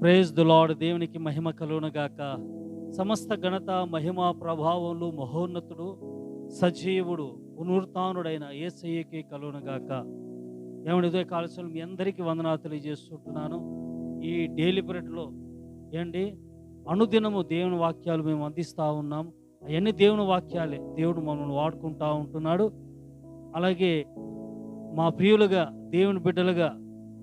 Praise the దేవునికి మహిమ కలుగునగాక సమస్త ఘనత మహిమ ప్రభావములు మహోన్నతుడు సజీవుడు పునరుత్నుడైన ఏసయ్యకి కలుగునగాక ఏమని ఇదే మీ అందరికీ వందనాలు తెలియజేస్తుంటున్నాను. ఈ డైలీ పీరియడ్లో ఏంటి? అనుదినము దేవుని వాక్యాలు మేము అందిస్తూ ఉన్నాం. అవన్నీ దేవుని వాక్యాలే. దేవుడు మమ్మల్ని వాడుకుంటా ఉంటున్నాడు. అలాగే మా ప్రియులుగా దేవుని బిడ్డలుగా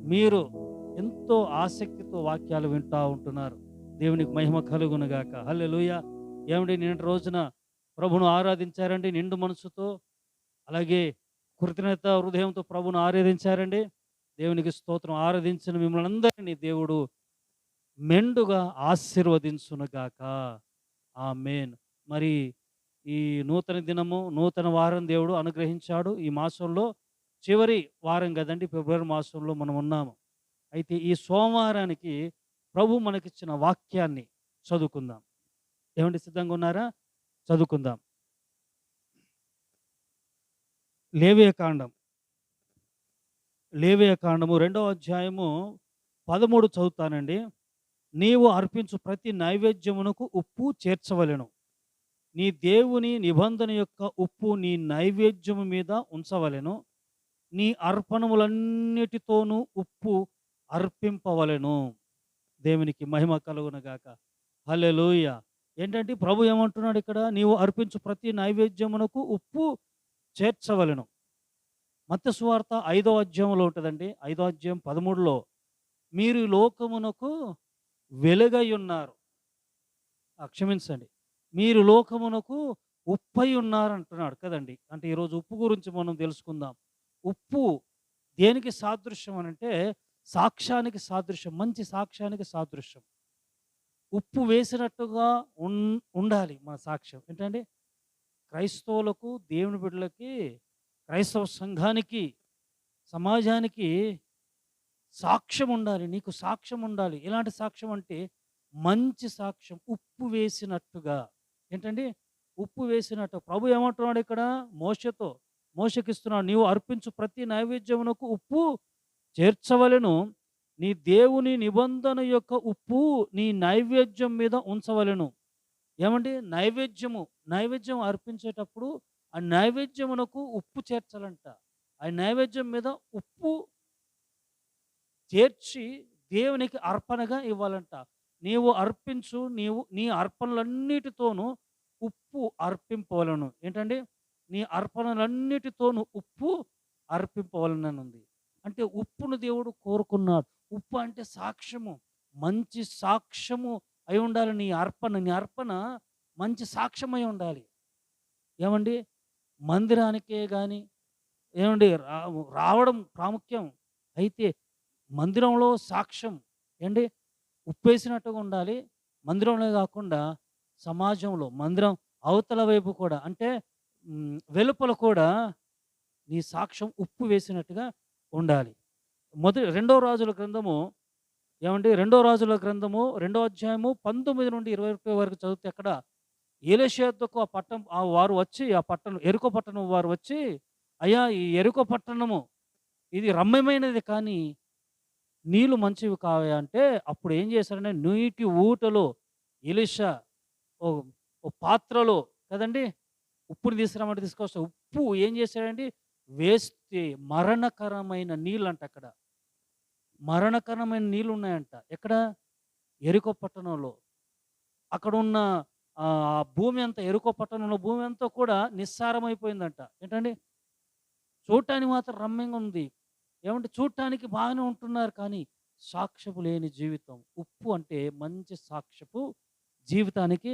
మీరు ఎంతో ఆసక్తితో వాక్యాలు వింటూ ఉంటున్నారు. దేవునికి మహిమ కలుగునుగాక. హల్లెలూయ. ఏమండి నిన్నటి రోజున ప్రభును ఆరాధించారండి నిండు మనసుతో? అలాగే కృతజ్ఞత హృదయంతో ప్రభును ఆరాధించారండి? దేవునికి స్తోత్రం. ఆరాధించిన మిమ్మల్ని అందరినీ దేవుడు మెండుగా ఆశీర్వదించునుగాక. ఆ మేన్ మరి ఈ నూతన దినము నూతన వారం దేవుడు అనుగ్రహించాడు. ఈ మాసంలో చివరి వారం కదండి ఫిబ్రవరి మాసంలో మనం ఉన్నాము. అయితే ఈ సోమవారానికి ప్రభు మనకిచ్చిన వాక్యాన్ని చదువుకుందాం. ఏమండి సిద్ధంగా ఉన్నారా? చదువుకుందాం. లేవే కాండం. లేవే కాండము రెండవ అధ్యాయము పదమూడు చదువుతానండి. నీవు అర్పించు ప్రతి నైవేద్యమునకు ఉప్పు చేర్చవలెను. నీ దేవుని నిబంధన యొక్క ఉప్పు నీ నైవేద్యము మీద ఉంచవలెను. నీ అర్పణములన్నిటితోనూ ఉప్పు అర్పింపవలెను. దేవునికి మహిమ కలుగునగాక. హల్లెలూయ. ఏంటంటే ప్రభు ఏమంటున్నాడు ఇక్కడ? నీవు అర్పించు ప్రతి నైవేద్యమునకు ఉప్పు చేర్చవలెను. మత్స్యవార్త ఐదో అధ్యాయంలో ఉంటుందండి. ఐదో అధ్యాయం పదమూడులో మీరు లోకమునకు వెలుగై ఉన్నారు క్షమించండి. మీరు లోకమునకు ఉప్పై ఉన్నారు అంటున్నాడు కదండి. అంటే ఈరోజు ఉప్పు గురించి మనం తెలుసుకుందాం. ఉప్పు దేనికి సాదృశ్యం అని అంటే సాక్ష్యానికి సాదృశ్యం మంచి సాక్ష్యానికి సాదృశ్యం. ఉప్పు వేసినట్టుగా ఉన్ ఉండాలి మన సాక్ష్యం. ఏంటండి క్రైస్తవులకు దేవుని బిడ్డలకి క్రైస్తవ సంఘానికి సమాజానికి సాక్ష్యం ఉండాలి నీకు సాక్ష్యం ఉండాలి. ఎలాంటి సాక్ష్యం అంటే మంచి సాక్ష్యం ఉప్పు వేసినట్టుగా. ఏంటండి ఉప్పు వేసినట్టు. ప్రభు ఏమంటున్నాడు ఇక్కడ? మోసతో మోసకిస్తున్నాడు నీవు అర్పించు ప్రతి నైవేద్యమునకు ఉప్పు చేర్చవలెను. నీ దేవుని నిబంధన యొక్క ఉప్పు నీ నైవేద్యం మీద ఉంచవలెను. ఏమండి? నైవేద్యము. నైవేద్యం అర్పించేటప్పుడు ఆ నైవేద్యమునకు ఉప్పు చేర్చాలంట. ఆ నైవేద్యం మీద ఉప్పు చేర్చి దేవునికి అర్పణగా ఇవ్వాలంట. నీవు అర్పించు నీవు నీ అర్పణలన్నిటితోనూ ఉప్పు అర్పింపవలను. ఏంటండి? నీ అర్పణలన్నిటితోనూ ఉప్పు అర్పింపవలనని ఉంది అంటే ఉప్పును దేవుడు కోరుకున్నాడు. ఉప్పు అంటే సాక్ష్యము. మంచి సాక్ష్యము అయి ఉండాలి నీ అర్పణ. నీ అర్పణ మంచి సాక్ష్యమై ఉండాలి. ఏమండి? మందిరానికే కానీ ఏమండి? రా రావడం ప్రాముఖ్యం. అయితే మందిరంలో సాక్ష్యం ఏంటి? ఉప్పేసినట్టుగా ఉండాలి. మందిరంలో కాకుండా సమాజంలో మందిరం అవతల వైపు కూడా అంటే వెలుపల కూడా నీ సాక్ష్యం ఉప్పు వేసినట్టుగా ఉండాలి. మొదటి రెండో రాజుల గ్రంథము ఏమండి? రెండో రాజుల గ్రంథము రెండో అధ్యాయము పంతొమ్మిది నుండి ఇరవై ఒకటి వరకు చదివితే అక్కడ ఏలేషేద్దకు ఆ పట్టణం ఆ వారు వచ్చి ఆ పట్టణం ఎరుకో పట్టణం వారు వచ్చి అయ్యా ఈ ఎరుకో పట్టణము ఇది రమ్యమైనది కానీ నీళ్ళు మంచివి కావే అంటే అప్పుడు ఏం చేశారంటే నీటి ఊటలో ఎలిషా ఓ ఓ పాత్రలో కదండి? ఉప్పుని తీసుకురామంటే తీసుకొస్తా ఉప్పు ఏం చేశాడండి? వేస్తే మరణకరమైన నీళ్ళు అంట అక్కడ. మరణకరమైన నీళ్ళు ఉన్నాయంట ఎక్కడ? ఎరుకో పట్టణంలో. అక్కడ ఉన్న ఆ భూమి అంతా ఎరుకో పట్టణంలో భూమి అంతా కూడా నిస్సారమైపోయిందంట. ఏంటండి? చూడటానికి మాత్రం రమ్యంగా ఉంది ఏమంటే చూడటానికి బాగానే ఉంటున్నారు కానీ సాక్ష్యపు లేని జీవితం. ఉప్పు అంటే మంచి సాక్ష్యపు జీవితానికి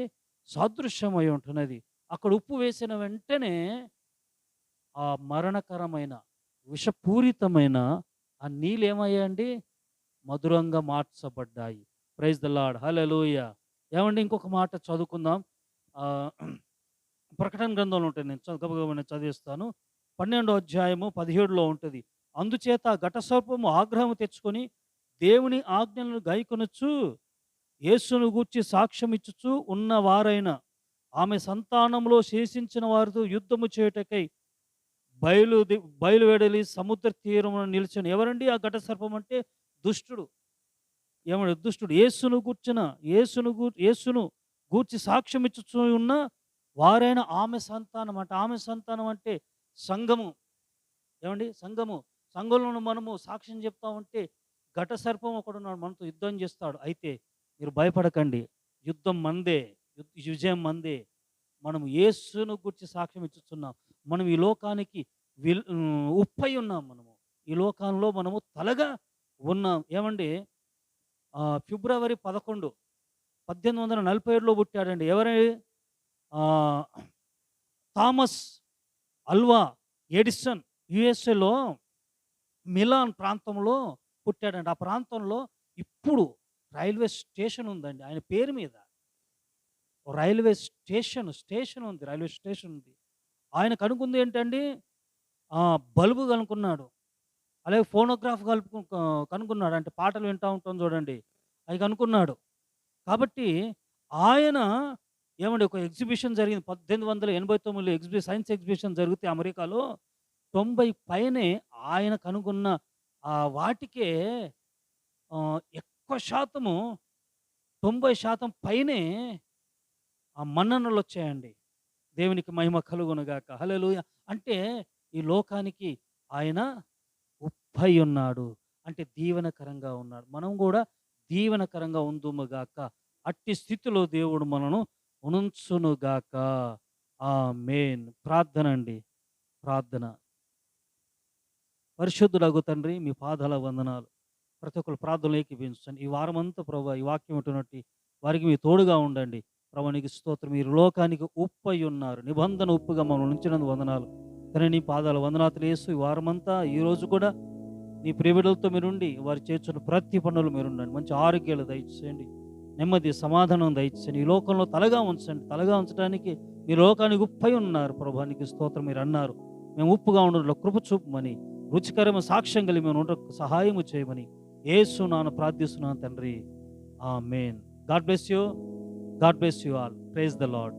సాదృశ్యమై ఉంటున్నది. అక్కడ ఉప్పు వేసిన వెంటనే ఆ మరణకరమైన విషపూరితమైన ఆ నీళ్ళు ఏమయ్యాయండి మధురంగా మార్చబడ్డాయి. ప్రైజ్ ద లాడ్ హలోయ ఏమండి ఇంకొక మాట చదువుకుందాం. ఆ, ప్రకటన గ్రంథంలో ఉంటుంది నేను చదువు చదివిస్తాను. పన్నెండో అధ్యాయము పదిహేడులో ఉంటుంది. అందుచేత ఘటసర్పము ఆగ్రహం తెచ్చుకొని దేవుని ఆజ్ఞలను గైకొనొచ్చు యేసును గూర్చి సాక్ష్యం ఇచ్చుచు ఉన్నవారైన ఆమె సంతానంలో శేషించిన వారితో యుద్ధము చేయుటకై బయలు బయలువెడలి సముద్ర తీరమున నిలిచిన ఎవరండి ఆ ఘట సర్పం అంటే? దుష్టుడు. ఏమడు? దుష్టుడు. యేసును గూర్చిన యేసును ఏసును యేసును గూర్చి సాక్ష్యం ఇచ్చుచూ ఉన్న వారైన ఆమె సంతానం అంటే ఆమె సంతానం అంటే సంఘము. ఏమండి? సంఘము. సంఘంలో మనము సాక్ష్యం చెప్తా ఉంటే ఘట సర్పం ఒకడున్నాడు మనతో యుద్ధం చేస్తాడు. అయితే మీరు భయపడకండి. యుద్ధం మందే. యుద్ధ- విజయం మందే. మనం యేసును గురించి సాక్ష్యం ఇచ్చుతున్నాం మనం ఈ లోకానికి విల్ ఉప్పై ఉన్నాం మనము. ఈ లోకంలో మనము తలగా ఉన్నాం. ఏమండి? ఫిబ్రవరి పదకొండు పద్దెనిమిది వందల నలభై ఏడులో పుట్టాడండి. ఎవరి? థామస్ అల్వా ఎడిసన్ యుఎస్ఏలో మిలాన్ ప్రాంతంలో పుట్టాడండి. ఆ ప్రాంతంలో ఇప్పుడు రైల్వే స్టేషన్ ఉందండి. ఆయన పేరు మీద. రైల్వే స్టేషన్ స్టేషన్ ఉంది రైల్వే స్టేషన్ ఉంది. ఆయన కనుక్కుంది ఏంటండి బల్బు కనుక్కున్నాడు. అలాగే ఫోనోగ్రాఫ్ కలుపు కనుక్కున్నాడు. అంటే పాటలు వింటూ ఉంటాం చూడండి. అవి కనుక్కున్నాడు. కాబట్టి ఆయన ఏమండి ఒక ఎగ్జిబిషన్ జరిగింది. పద్దెనిమిది వందల ఎనభై తొమ్మిదిలో ఎగ్జిబి సైన్స్ ఎగ్జిబిషన్ జరిగితే అమెరికాలో తొంభై పైనే ఆయన కనుగొన్న ఆ వాటికే ఎక్కువ శాతము తొంభై శాతం పైనే ఆ మన్ననలు వచ్చాయండి. దేవునికి మహిమ కలుగునుగాక. హలలుయ అంటే ఈ లోకానికి ఆయన ఉప్పై ఉన్నాడు. అంటే దీవెనకరంగా ఉన్నాడు. మనం కూడా దీవెనకరంగా ఉందుముగాక. అట్టి స్థితిలో దేవుడు మనను ఉనుంచునుగాక. ఆ మెయిన్ ప్రార్థన అండి. ప్రార్థన. పరిశుద్ధులగు తండ్రి మీ పాదాల వందనాలు. ప్రతి ఒక్కరు ప్రార్థనలు ఏకీపించండి ఈ వారమంతా అంతా ప్రభు ఈ వాక్యం ఉంటున్నట్టు వారికి మీ తోడుగా ఉండండి. ప్రభు స్తోత్రం. మీరు లోకానికి ఉప్పై ఉన్నారు. నిబంధన ఉప్పుగా మమ్మల్ని ఉంచినందుకు వందనాలు. కానీ నీ పాదాల వందనాతులు వేస్తూ ఈ వారమంతా ఈ రోజు కూడా నీ ప్రియబిడలతో మీరుండి వారు చేర్చున్న ప్రతి పనులు మీరుండండి. మంచి ఆరోగ్యాలు దయచేయండి. నెమ్మది సమాధానం దయచేయండి. ఈ లోకంలో తలగా ఉంచండి. తలగా ఉంచడానికి మీ లోకానికి ఉప్పై ఉన్నారు. ప్రభానికి స్తోత్రం మీరు అన్నారు. మేము ఉప్పుగా ఉండడంలో కృప చూపమని రుచికరమైన సాక్ష్యం కలిగి మేము ఉండ సహాయము చేయమని ఏసు నాన్న ప్రార్థిస్తున్నాను తండ్రి. Amen God bless you. God bless you all praise the Lord